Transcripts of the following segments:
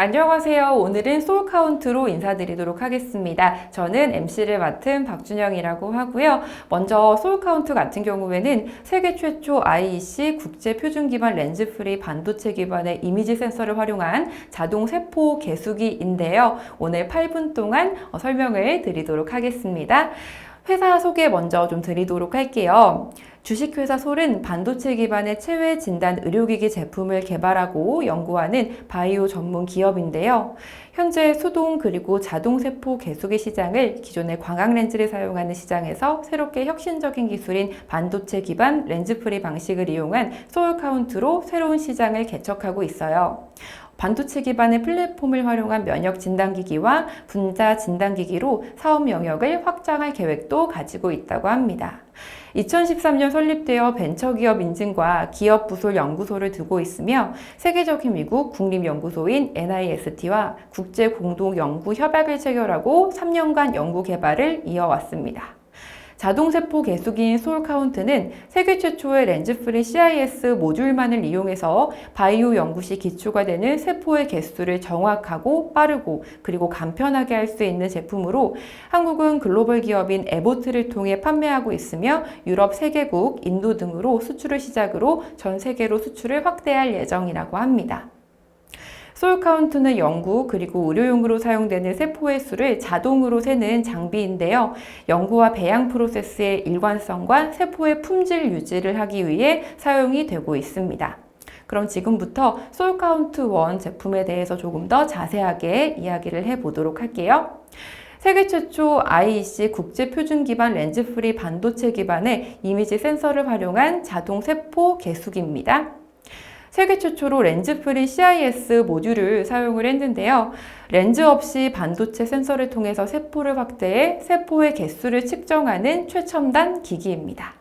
안녕하세요. 오늘은 솔 카운트로 인사드리도록 하겠습니다. 저는 MC를 맡은 박준영이라고 하고요. 먼저 솔 카운트 같은 경우에는 세계 최초 IEC 국제 표준 기반 렌즈 프리 반도체 기반의 이미지 센서를 활용한 자동 세포 개수기인데요. 오늘 8분 동안 어, 설명을 드리도록 하겠습니다. 회사 소개 먼저 좀 드리도록 할게요. 주식회사 솔은 반도체 기반의 체외 진단 의료기기 제품을 개발하고 연구하는 바이오 전문 기업인데요. 현재 수동 그리고 자동 세포 개수기 시장을 기존의 광학 렌즈를 사용하는 시장에서 새롭게 혁신적인 기술인 반도체 기반 렌즈 프리 방식을 이용한 소울 카운트로 새로운 시장을 개척하고 있어요. 반도체 기반의 플랫폼을 활용한 면역 진단기기와 분자 진단기기로 사업 영역을 확장할 계획도 가지고 있다고 합니다. 2013년 설립되어 벤처기업 인증과 기업 부설 연구소를 두고 있으며 세계적인 미국 국립연구소인 NIST와 국제 공동 연구 협약을 체결하고 3년간 연구 개발을 이어왔습니다. 자동세포 개수기인 솔카운트는 세계 최초의 렌즈프리 CIS 모듈만을 이용해서 바이오 연구 시 기초가 되는 세포의 개수를 정확하고 빠르고 그리고 간편하게 할 수 있는 제품으로 한국은 글로벌 기업인 에보트를 통해 판매하고 있으며 유럽 3개국, 인도 등으로 수출을 시작으로 전 세계로 수출을 확대할 예정이라고 합니다. 솔 카운트는 연구 그리고 의료용으로 사용되는 세포의 수를 자동으로 세는 장비인데요. 연구와 배양 프로세스의 일관성과 세포의 품질 유지를 하기 위해 사용이 되고 있습니다. 그럼 지금부터 솔 카운트 원 제품에 대해서 조금 더 자세하게 이야기를 해 보도록 할게요. 세계 최초 IEC 국제 표준 기반 렌즈 프리 반도체 기반의 이미지 센서를 활용한 자동 세포 개수기입니다. 세계 최초로 렌즈 프리 CIS 모듈을 사용을 했는데요. 렌즈 없이 반도체 센서를 통해서 세포를 확대해 세포의 개수를 측정하는 최첨단 기기입니다.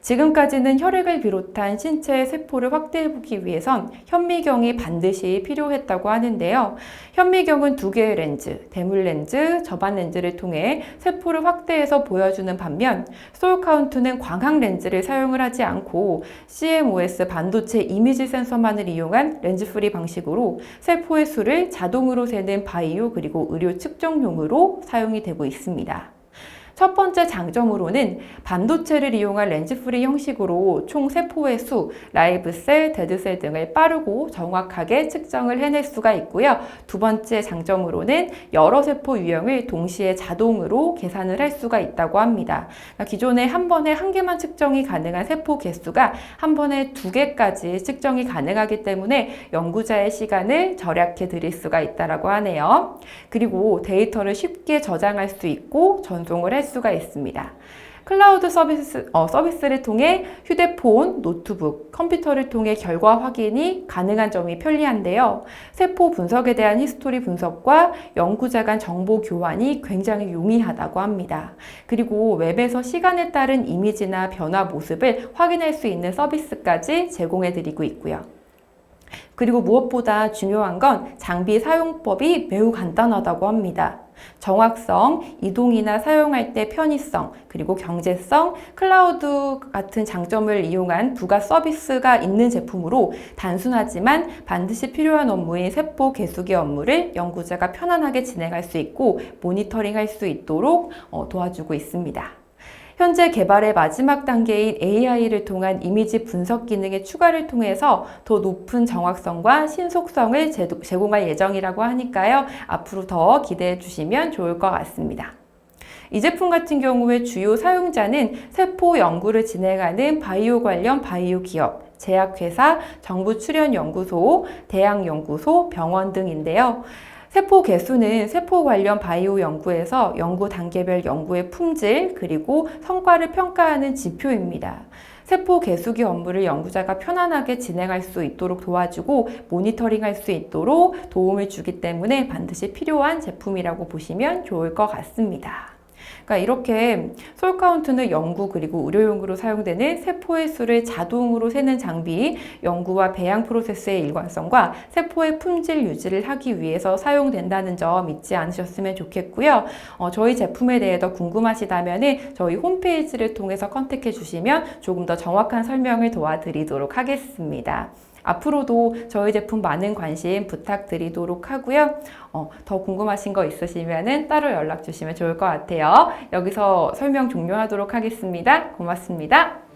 지금까지는 혈액을 비롯한 신체의 세포를 확대해보기 위해선 현미경이 반드시 필요했다고 하는데요. 현미경은 두 개의 렌즈, 대물 렌즈, 저반 렌즈를 통해 세포를 확대해서 보여주는 반면 소울 카운트는 광학 렌즈를 사용을 하지 않고 CMOS 반도체 이미지 센서만을 이용한 렌즈 프리 방식으로 세포의 수를 자동으로 세는 바이오 그리고 의료 측정용으로 사용이 되고 있습니다. 첫 번째 장점으로는 반도체를 이용한 렌즈 프리 형식으로 총 세포의 수, 라이브 셀, 데드 셀 등을 빠르고 정확하게 측정을 해낼 수가 있고요. 두 번째 장점으로는 여러 세포 유형을 동시에 자동으로 계산을 할 수가 있다고 합니다. 그러니까 기존에 한 번에 한 개만 측정이 가능한 세포 개수가 한 번에 두 개까지 측정이 가능하기 때문에 연구자의 시간을 절약해 드릴 수가 있다라고 하네요. 그리고 데이터를 쉽게 저장할 수 있고 전송을 할수 가 있습니다. 클라우드 서비스, 어, 서비스를 통해 휴대폰, 노트북, 컴퓨터를 통해 결과 확인이 가능한 점이 편리한데요. 세포 분석에 대한 히스토리 분석과 연구자 간 정보 교환이 굉장히 용이하다고 합니다. 그리고 웹에서 시간에 따른 이미지나 변화 모습을 확인할 수 있는 서비스까지 제공해 드리고 있고요. 그리고 무엇보다 중요한 건 장비 사용법이 매우 간단하다고 합니다. 정확성, 이동이나 사용할 때 편의성, 그리고 경제성, 클라우드 같은 장점을 이용한 부가 서비스가 있는 제품으로 단순하지만 반드시 필요한 업무인 세포 개수기 업무를 연구자가 편안하게 진행할 수 있고 모니터링 할 수 있도록 어, 도와주고 있습니다. 현재 개발의 마지막 단계인 AI를 통한 이미지 분석 기능의 추가를 통해서 더 높은 정확성과 신속성을 제공할 예정이라고 하니까요. 앞으로 더 기대해 주시면 좋을 것 같습니다. 이 제품 같은 경우에 주요 사용자는 세포 연구를 진행하는 바이오 관련 바이오 기업, 제약회사, 정부 출연 연구소, 대학 연구소, 병원 등인데요. 세포 개수는 세포 관련 바이오 연구에서 연구 단계별 연구의 품질 그리고 성과를 평가하는 지표입니다. 세포 개수기 업무를 연구자가 편안하게 진행할 수 있도록 도와주고 모니터링 할 수 있도록 도움을 주기 때문에 반드시 필요한 제품이라고 보시면 좋을 것 같습니다. 그러니까 이렇게 솔 카운트는 연구 그리고 의료용으로 사용되는 세포의 수를 자동으로 세는 장비, 연구와 배양 프로세스의 일관성과 세포의 품질 유지를 하기 위해서 사용된다는 점 잊지 않으셨으면 좋겠고요. 어, 저희 제품에 대해 더 궁금하시다면 저희 홈페이지를 통해서 컨택해 주시면 조금 더 정확한 설명을 도와드리도록 하겠습니다. 앞으로도 저희 제품 많은 관심 부탁드리도록 하고요. 어, 더 궁금하신 거 있으시면 따로 연락 주시면 좋을 것 같아요. 여기서 설명 종료하도록 하겠습니다. 고맙습니다.